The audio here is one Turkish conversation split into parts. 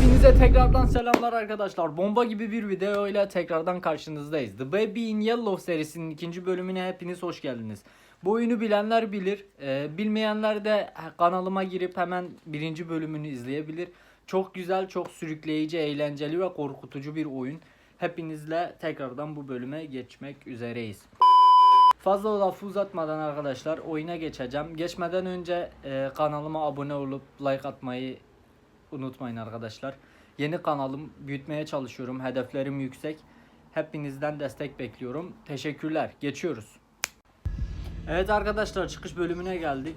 Hepinize tekrardan selamlar arkadaşlar. Bomba gibi bir video ile tekrardan karşınızdayız. The Baby in Yellow serisinin ikinci bölümüne hepiniz hoş geldiniz. Bu oyunu bilenler bilir. Ee, bilmeyenler de kanalıma girip hemen birinci bölümünü izleyebilir. Çok güzel, çok sürükleyici, eğlenceli ve korkutucu bir oyun. Hepinizle tekrardan bu bölüme geçmek üzereyiz. Fazla lafı uzatmadan arkadaşlar oyuna geçeceğim. Geçmeden önce e, kanalıma abone olup like atmayı unutmayın arkadaşlar. Yeni kanalım büyütmeye çalışıyorum. Hedeflerim yüksek. Hepinizden destek bekliyorum. Teşekkürler. Geçiyoruz. Evet arkadaşlar çıkış bölümüne geldik.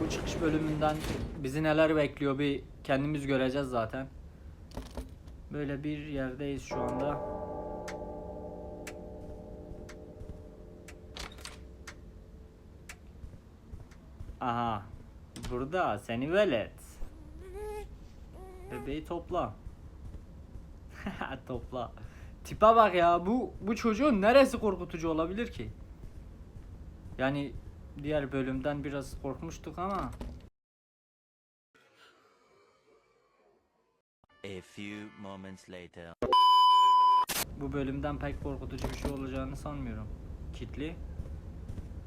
Bu çıkış bölümünden bizi neler bekliyor bir kendimiz göreceğiz zaten. Böyle bir yerdeyiz şu anda. Aha. Burada seni velet. Bebeği topla. topla. Tipe bak ya bu bu çocuğun neresi korkutucu olabilir ki? Yani diğer bölümden biraz korkmuştuk ama A few moments later. bu bölümden pek korkutucu bir şey olacağını sanmıyorum. Kitli.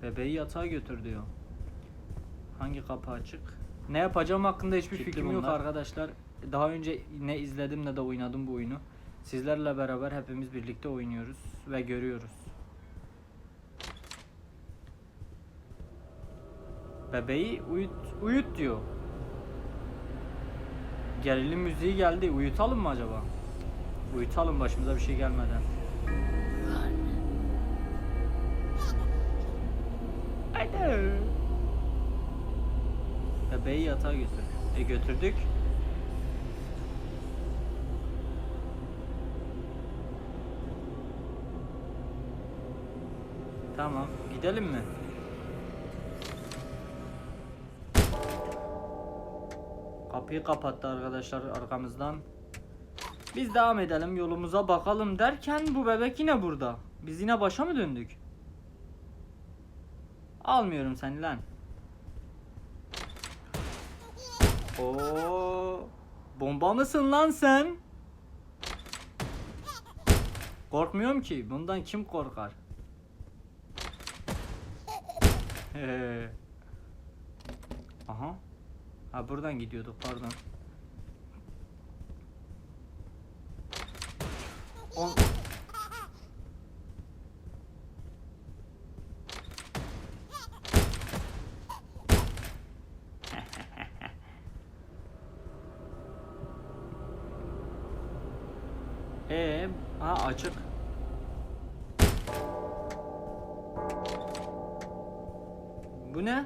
Bebeği yatağa götür diyor. Hangi kapı açık? Ne yapacağım hakkında hiçbir Kitli fikrim yok bunlar. arkadaşlar. Daha önce ne izledim ne de oynadım bu oyunu. Sizlerle beraber hepimiz birlikte oynuyoruz ve görüyoruz. Bebeği uyut uyut diyor. Gerilim müziği geldi. Uyutalım mı acaba? Uyutalım başımıza bir şey gelmeden. Bebeği yatağa götür. E götürdük. Tamam. Gidelim mi? Kapıyı kapattı arkadaşlar arkamızdan. Biz devam edelim yolumuza bakalım derken bu bebek yine burada. Biz yine başa mı döndük? Almıyorum seni lan. Oo, bomba mısın lan sen? Korkmuyorum ki. Bundan kim korkar? He. Aha. Ha buradan gidiyorduk pardon. On... Ee, ha açık. Bu ne?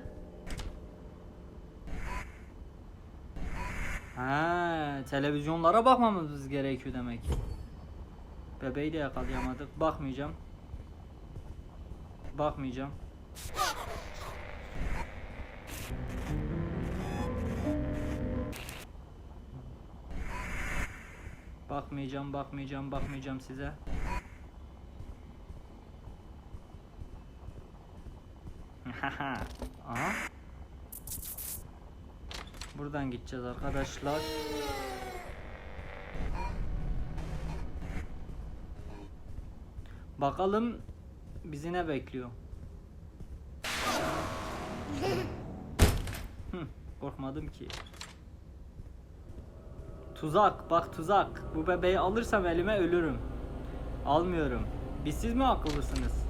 Ha, televizyonlara bakmamız gerekiyor demek. Bebeği de yakalayamadık. Bakmayacağım. Bakmayacağım. Bakmayacağım, bakmayacağım, bakmayacağım size. Aha. Buradan gideceğiz arkadaşlar. Bakalım bizi ne bekliyor. Hı, korkmadım ki. Tuzak, bak tuzak. Bu bebeği alırsam elime ölürüm. Almıyorum. Biz siz mi akıllısınız?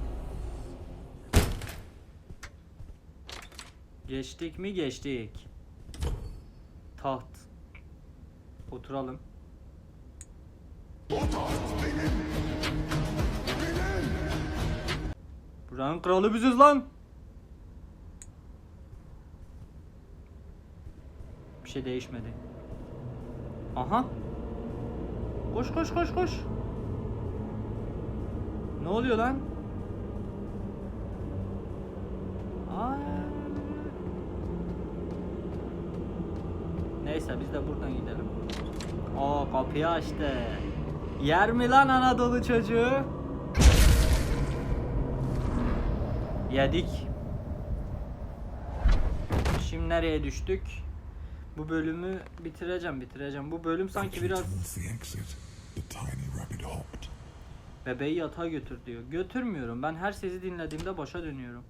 Geçtik mi geçtik. Taht. Oturalım. Buranın kralı biziz lan. Bir şey değişmedi. Aha. Koş koş koş koş. Ne oluyor lan? Aa. Neyse biz de buradan gidelim. Aa kapıyı açtı. Yer mi lan Anadolu çocuğu? Yedik. Şimdi nereye düştük? Bu bölümü bitireceğim bitireceğim. Bu bölüm sanki biraz bebeği yatağa götür diyor. Götürmüyorum. Ben her sesi dinlediğimde başa dönüyorum.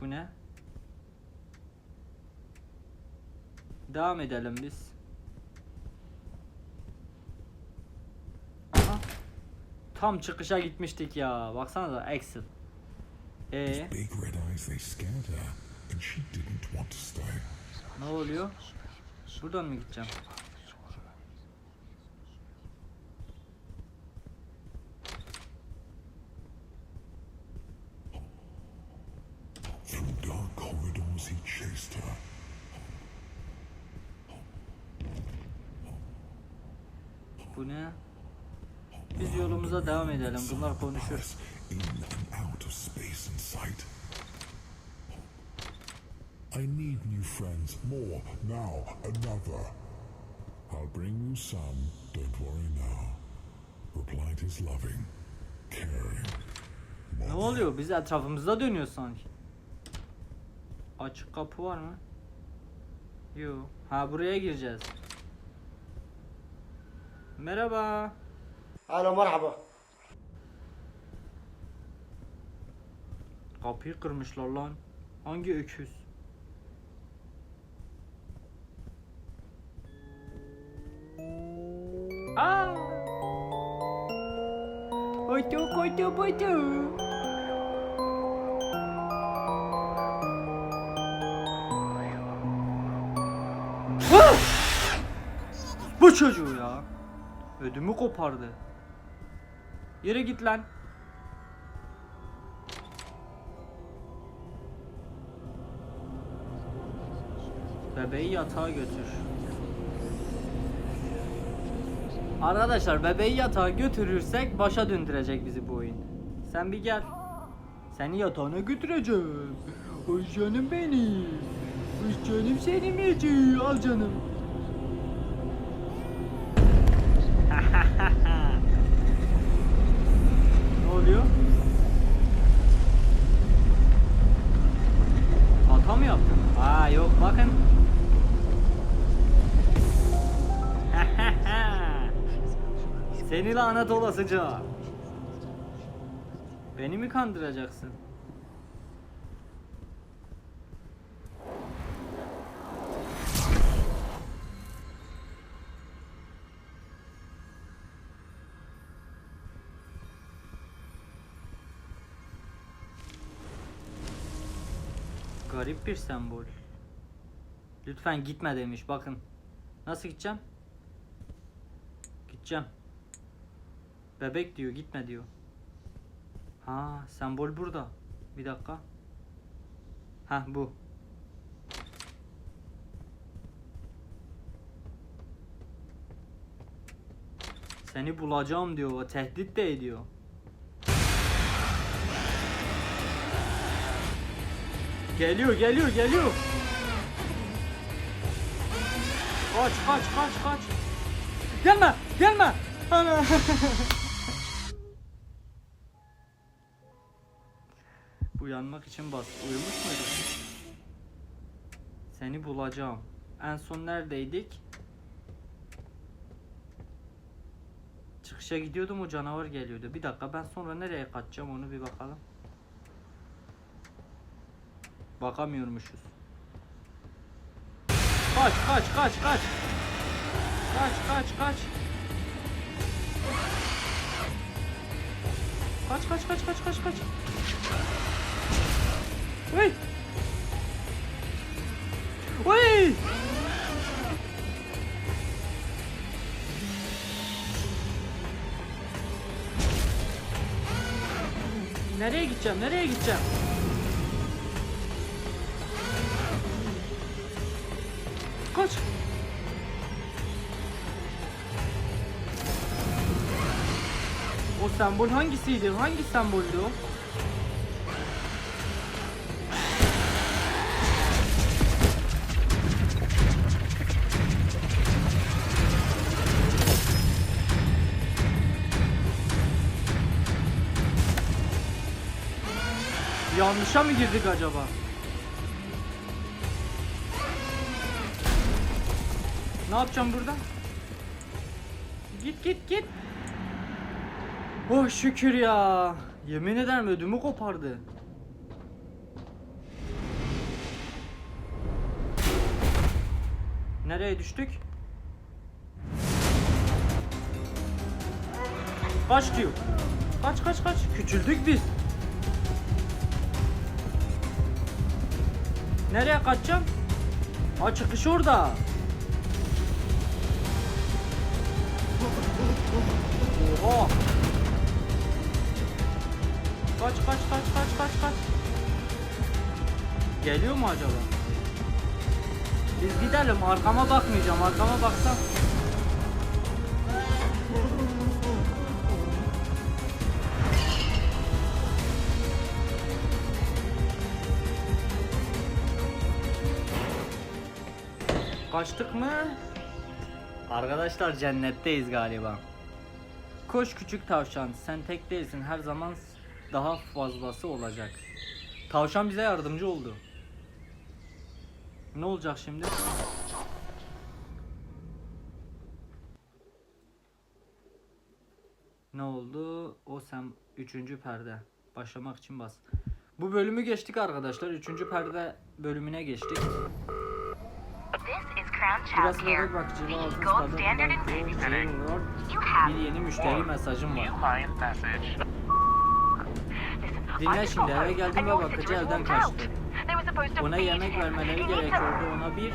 Bu ne? Devam edelim biz. Aha. Tam çıkışa gitmiştik ya. Baksana exit. Ee, Big red eyes, they scared her, and she didn't want to stay. ne oluyor? Buradan mı gideceğim? Through dark corridors, he chased her. Bu ne? Biz yolumuza devam edelim. Bunlar konuşur. In and out of space and düşür. Oh. I need new friends more now, another. I'll bring you some, don't worry now. Replied his loving, caring. Ne oluyor? Biz etrafımızda dönüyor sanki. Açık kapı var mı? Yok. Ha buraya gireceğiz. Merhaba. Alo merhaba. Kapıyı kırmışlar lan. Hangi öküz? Aa! Oto koto boto. Ah! Bu çocuğu ya. Ödümü kopardı. Yere git lan. Bebeği yatağa götür. Arkadaşlar bebeği yatağa götürürsek başa döndürecek bizi bu oyun. Sen bir gel. Seni yatağına götüreceğim. Oy canım benim. Oy canım senin yiyeceğim. Al canım. ne oluyor? Hata mı yaptın? Aa yok bakın. Seni lanet olasıca. Beni mi kandıracaksın? Garip bir sembol. Lütfen gitme demiş bakın. Nasıl gideceğim? Gideceğim. Bebek diyor gitme diyor. Ha sembol burada. Bir dakika. Ha bu. Seni bulacağım diyor. O tehdit de ediyor. Geliyor geliyor geliyor. Kaç kaç kaç kaç. Gelme gelme. Ana. Uyanmak için bas. Uyumuş muydun? Seni bulacağım. En son neredeydik? Çıkışa gidiyordum o canavar geliyordu. Bir dakika ben sonra nereye kaçacağım onu bir bakalım. Bakamıyormuşuz. Kaç kaç kaç kaç. Kaç kaç kaç. Kaç kaç kaç kaç kaç kaç. Hey. Hey. Nereye gideceğim? Nereye gideceğim? Kaç. O sembol hangisiydi? Hangi semboldü o? yanlışa mı girdik acaba? Ne yapacağım burada? Git git git. Oh şükür ya. Yemin ederim ödümü kopardı. Nereye düştük? Kaç. Kaç kaç kaç. Küçüldük biz. Nereye kaçacağım? Ha çıkış orada. Oha. Kaç kaç kaç kaç kaç kaç. Geliyor mu acaba? Biz gidelim arkama bakmayacağım arkama baksam. Kaçtık mı? Arkadaşlar cennetteyiz galiba. Koş küçük tavşan, sen tek değilsin. Her zaman daha fazlası olacak. Tavşan bize yardımcı oldu. Ne olacak şimdi? Ne oldu? O sen üçüncü perde. Başlamak için bas. Bu bölümü geçtik arkadaşlar. Üçüncü perde bölümüne geçtik. Care. bebek bakıcılığı altın standart Bir yeni müşteri mesajım var. client message. Listen, Dinle şimdi, eve geldim ve bakıcı elden kaçtı. Ona yemek vermeleri gerekiyordu. Ona bir...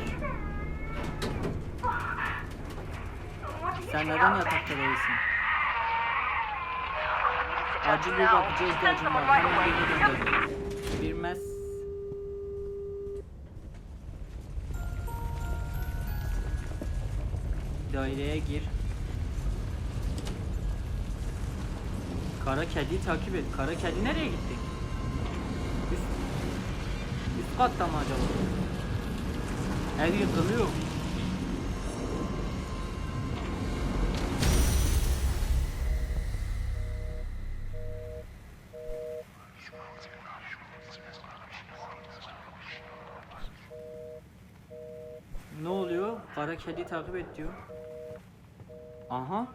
Sen neden yatakta değilsin? Acil bir bakıcı ihtiyacım var. Hemen birini gönder. Daireye gir. Kara kediyi takip et. Kara kedi nereye gitti? Üst, üst katta mı acaba? Ev yıkılıyor. Ne oluyor? Kara kedi takip et diyor. Aha.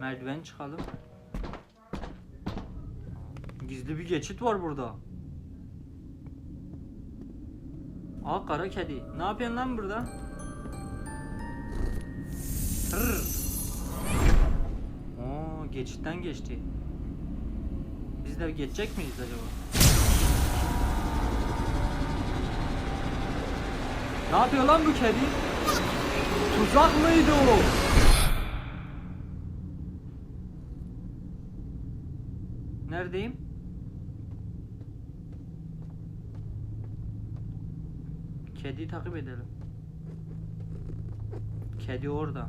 Merdiven çıkalım. Gizli bir geçit var burada. Aa kara kedi. Ne yapıyorsun lan burada? Hırr. Oo geçitten geçti. Biz de geçecek miyiz acaba? Ne yapıyor lan bu kedi? Tuzak mıydı o? Neredeyim? Kediyi takip edelim. Kedi orada.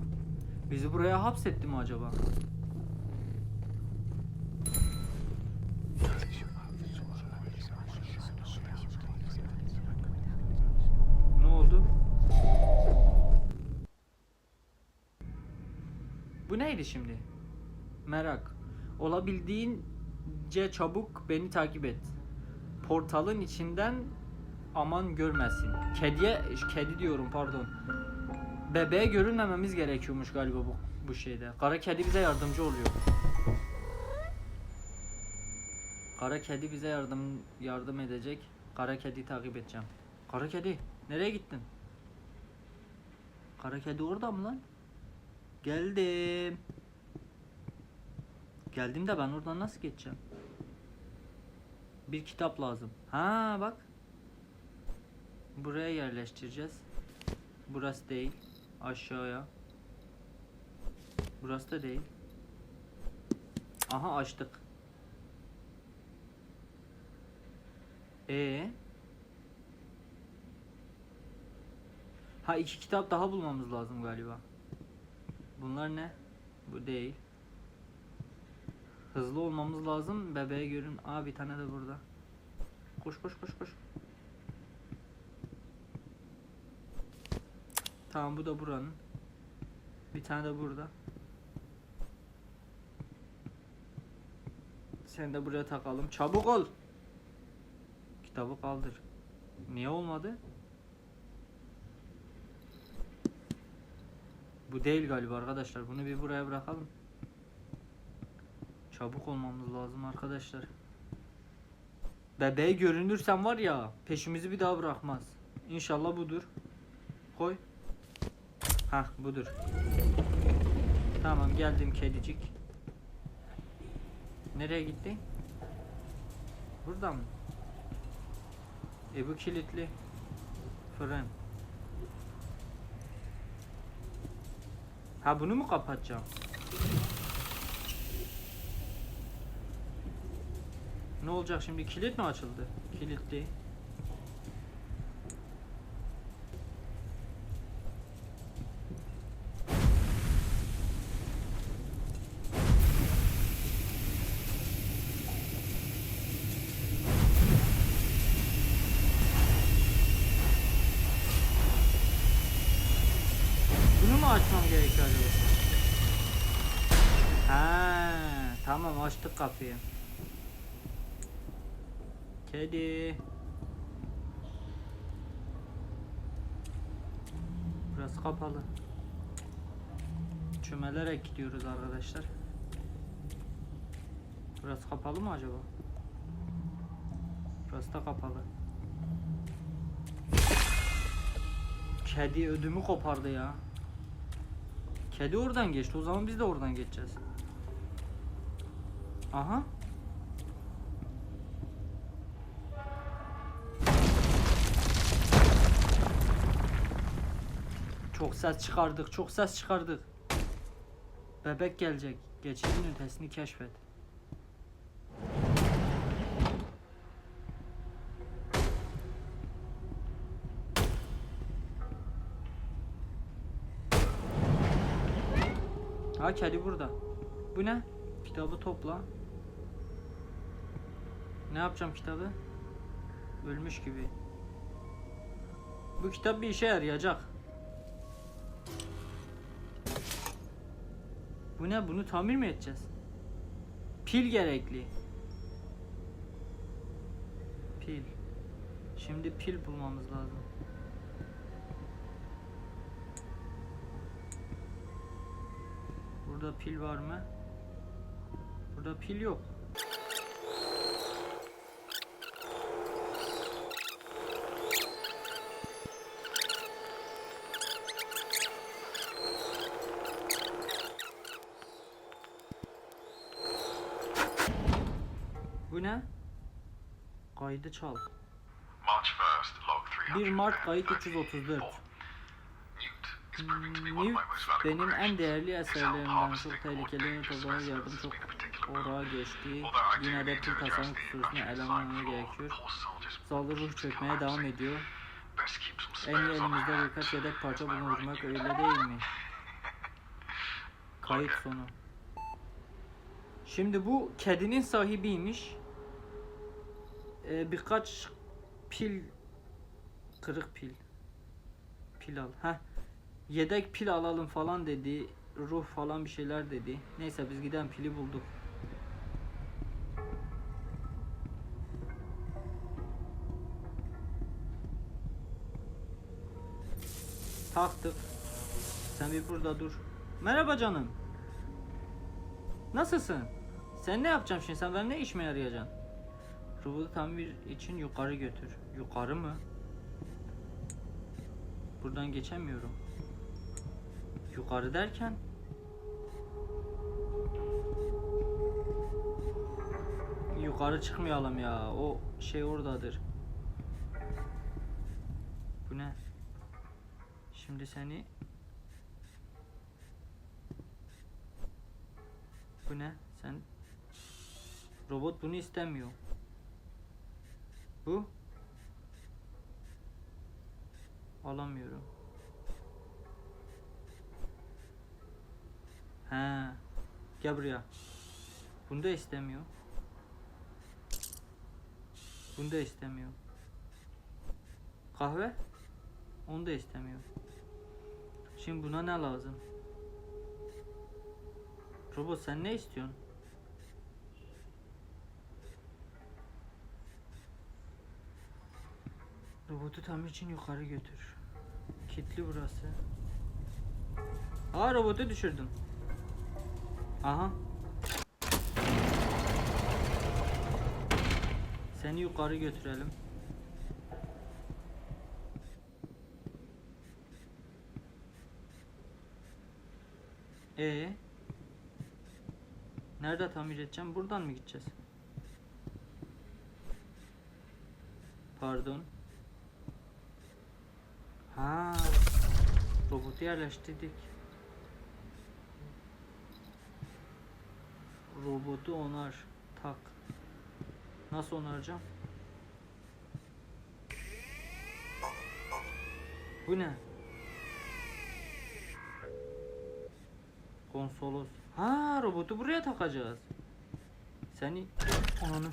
Bizi buraya hapsetti mi acaba? Ne oldu? Bu neydi şimdi? Merak. Olabildiğince çabuk beni takip et. Portalın içinden aman görmesin. Kediye, kedi diyorum pardon. Bebeğe görünmememiz gerekiyormuş galiba bu, bu şeyde. Kara kedi bize yardımcı oluyor. Kara kedi bize yardım yardım edecek. Kara kedi takip edeceğim. Kara kedi nereye gittin? Kara kedi orada mı lan? Geldim. Geldim de ben oradan nasıl geçeceğim? Bir kitap lazım. Ha bak. Buraya yerleştireceğiz. Burası değil. Aşağıya. Burası da değil. Aha açtık. E Ha iki kitap daha bulmamız lazım galiba. Bunlar ne? Bu değil. Hızlı olmamız lazım. Bebeğe görün. Aa bir tane de burada. Koş koş koş koş. Tamam bu da buranın. Bir tane de burada. Sen de buraya takalım. Çabuk ol. Kitabı kaldır. Niye olmadı? Bu değil galiba arkadaşlar. Bunu bir buraya bırakalım. Çabuk olmamız lazım arkadaşlar. Bebeği görünürsen var ya peşimizi bir daha bırakmaz. İnşallah budur. Koy. Hah budur. Tamam geldim kedicik. Nereye gitti? Burada mı? E bu kilitli. Fren. Ha bunu mu kapatacağım? Ne olacak şimdi? Kilit mi açıldı? Kilitli. Bunu mu açmam gerekiyor acaba? Ha, tamam açtık kapıyı. Kedi. Burası kapalı. Çömelerek gidiyoruz arkadaşlar. Burası kapalı mı acaba? Burası da kapalı. Kedi ödümü kopardı ya. Kedi oradan geçti. O zaman biz de oradan geçeceğiz. Aha. Çok ses çıkardık. Çok ses çıkardık. Bebek gelecek. Geçidin ötesini keşfet. Ha kedi burada. Bu ne? Kitabı topla. Ne yapacağım kitabı? Ölmüş gibi. Bu kitap bir işe yarayacak. Bu ne? Bunu tamir mi edeceğiz? Pil gerekli. Pil. Şimdi pil bulmamız lazım. Burada pil var mı? Burada pil yok. Kaydı çal. March 1st, log 1 Mart kayıt 334. Newt valuable benim en değerli eserlerimden çok tehlikeli toplama yardım çok orağa geçti. Yine de the kusurusunu Russian elememeye gerekiyor. Saldırı ruh çökmeye devam ediyor. En iyi elimizde birkaç yedek parça bulundurmak öyle değil mi? Kayıt sonu. Şimdi bu kedinin sahibiymiş. Ee, birkaç pil kırık pil. Pil al. Heh. Yedek pil alalım falan dedi. Ruh falan bir şeyler dedi. Neyse biz giden pili bulduk. Taktık. Sen bir burada dur. Merhaba canım. Nasılsın? Sen ne yapacaksın şimdi? Sen benim ne işime yarayacaksın? Robotu tamir için yukarı götür. Yukarı mı? Buradan geçemiyorum. Yukarı derken? Yukarı çıkmayalım ya. O şey oradadır. Bu ne? Şimdi seni Bu ne? Sen Robot bunu istemiyor. Bu Alamıyorum. He. Gel buraya. Bunu da istemiyor. Bunu da istemiyor. Kahve? Onu da istemiyor. Şimdi buna ne lazım? Robot sen ne istiyorsun? Robotu tamir için yukarı götür. Kitli burası. Ha robotu düşürdüm. Aha. Seni yukarı götürelim. E Nerede tamir edeceğim? Buradan mı gideceğiz? Pardon. Ha. Robotu yerleştirdik. Robotu onar. Tak. Nasıl onaracağım? Bu ne? Konsolos. Ha robotu buraya takacağız. Seni ananı.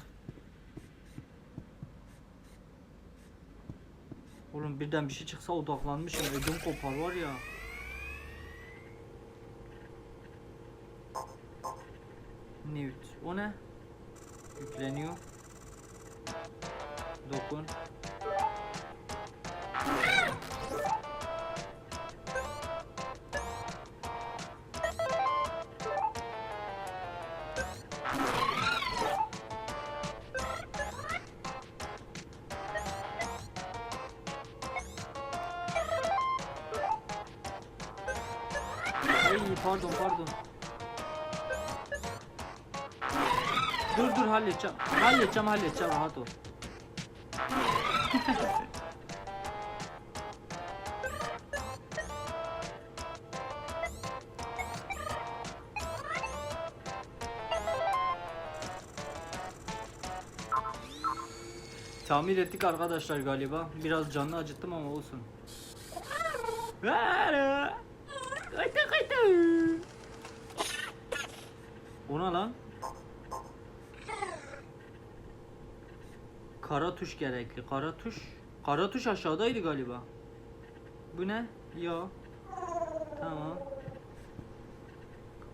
Oğlum birden bir şey çıksa odaklanmışım. Ödüm kopar var ya. Newt. O ne? Yükleniyor. Dokun. Halledeceğim. Halledeceğim halledeceğim rahat ol. Tamir ettik arkadaşlar galiba. Biraz canını acıttım ama olsun. Ona lan. Kara tuş gerekli. Kara tuş. Kara tuş aşağıdaydı galiba. Bu ne? Yo. Tamam.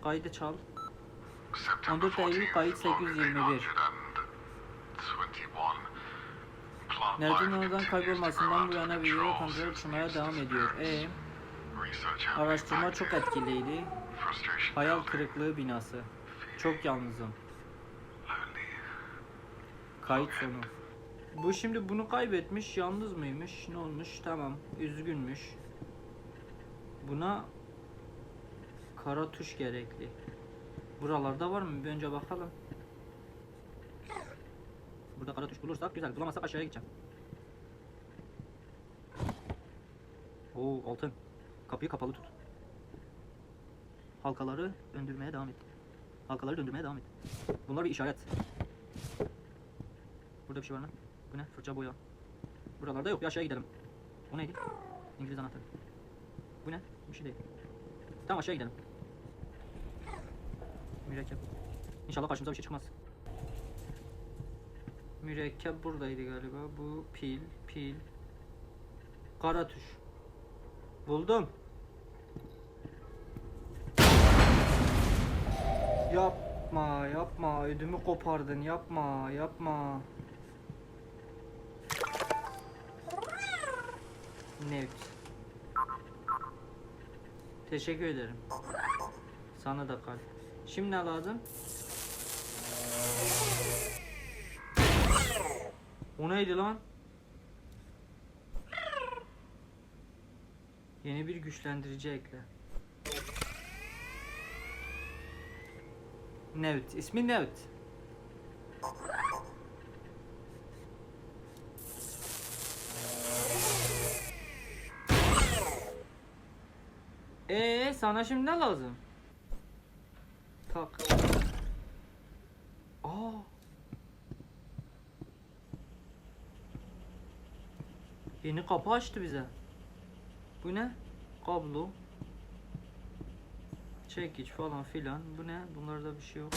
Kaydı çal. September 14 Eylül kayıt 821. Nereden oradan kaybolmasından bu yana video kontrol tutmaya devam ediyor. E araştırma çok etkiliydi. Hayal kırıklığı binası. Çok yalnızım. Kayıt sonu. Bu şimdi bunu kaybetmiş, yalnız mıymış, ne olmuş? Tamam, üzgünmüş. Buna kara tuş gerekli. Buralarda var mı? Bir önce bakalım. Burada kara tuş bulursak güzel. Bulamazsak aşağıya gideceğim. Oo altın. Kapıyı kapalı tut. Halkaları döndürmeye devam et. Halkaları döndürmeye devam et. Bunlar bir işaret. Burada bir şey var mı? Bu ne? Fırça boya. Buralarda yok. Bir aşağıya gidelim. O neydi? İngiliz anahtarı. Bu ne? Bir şey değil. Tamam aşağıya gidelim. Mürekkep. İnşallah karşımıza bir şey çıkmaz. Mürekkep buradaydı galiba. Bu pil, pil. Kara tuş. Buldum. Yapma, yapma. Ödümü kopardın. Yapma, yapma. Nevt. Teşekkür ederim. Sana da kalp. Şimdi ne lazım? O neydi lan? Yeni bir güçlendirici ekle. Nevt. İsmi Nevt. Ee sana şimdi ne lazım? Tak. Aa. Yeni kapı açtı bize. Bu ne? Kablo. Çekiç falan filan. Bu ne? Bunlarda bir şey yok.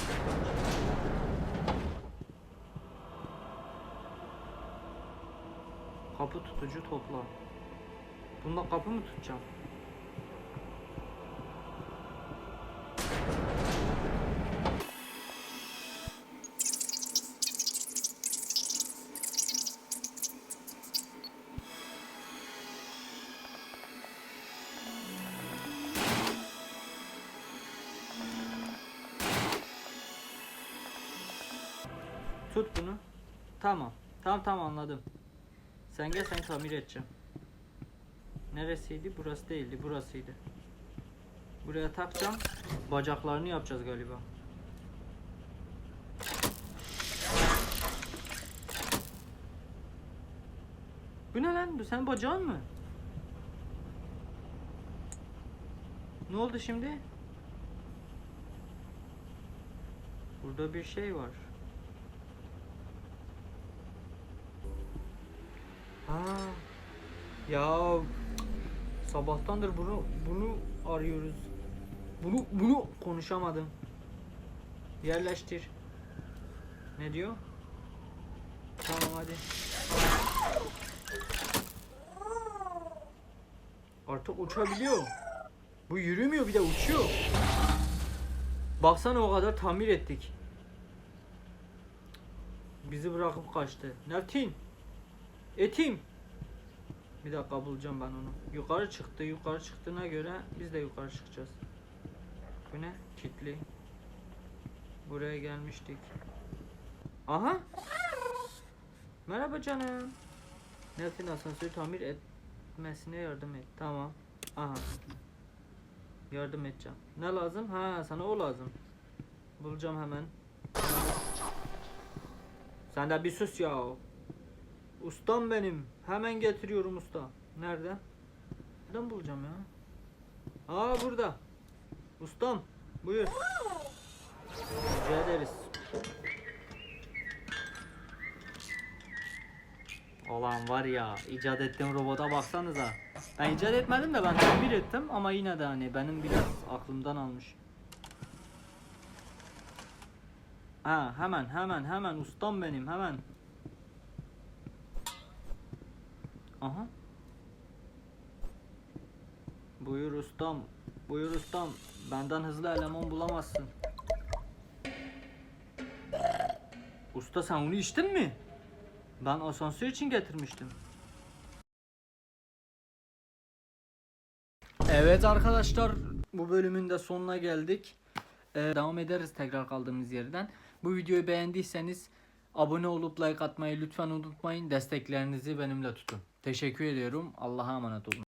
Kapı tutucu topla. Bunda kapı mı tutacağım? Anladım. Sen gel sen tamir edeceğim. Neresiydi? Burası değildi. Burasıydı. Buraya takacağım. Bacaklarını yapacağız galiba. Bu ne lan? Bu sen bacağın mı? Ne oldu şimdi? Burada bir şey var. Ha. Ya sabahtandır bunu bunu arıyoruz. Bunu bunu konuşamadım. Yerleştir. Ne diyor? Tamam hadi. Artık uçabiliyor. Bu yürümüyor bir de uçuyor. Baksana o kadar tamir ettik. Bizi bırakıp kaçtı. Neftin. Etim. Bir dakika bulacağım ben onu. Yukarı çıktı. Yukarı çıktığına göre biz de yukarı çıkacağız. Bu ne? Kitli. Buraya gelmiştik. Aha. Merhaba canım. Neftin asansörü tamir etmesine yardım et. Tamam. Aha. Yardım edeceğim. Ne lazım? Ha sana o lazım. Bulacağım hemen. Sen de bir sus ya. Ustam benim. Hemen getiriyorum usta. Nerede? Nereden bulacağım ya? Aa burada. Ustam. Buyur. Rica ederiz. Olan var ya icat ettiğim robota baksanıza. Ben icat etmedim de ben tamir ettim ama yine de hani benim biraz aklımdan almış. Ha hemen hemen hemen ustam benim hemen. Aha. Buyur ustam. Buyur ustam. Benden hızlı eleman bulamazsın. Usta sen onu içtin mi? Ben asansör için getirmiştim. Evet arkadaşlar bu bölümün de sonuna geldik. Ee, devam ederiz tekrar kaldığımız yerden. Bu videoyu beğendiyseniz abone olup like atmayı lütfen unutmayın. Desteklerinizi benimle tutun. Teşekkür ediyorum. Allah'a emanet olun.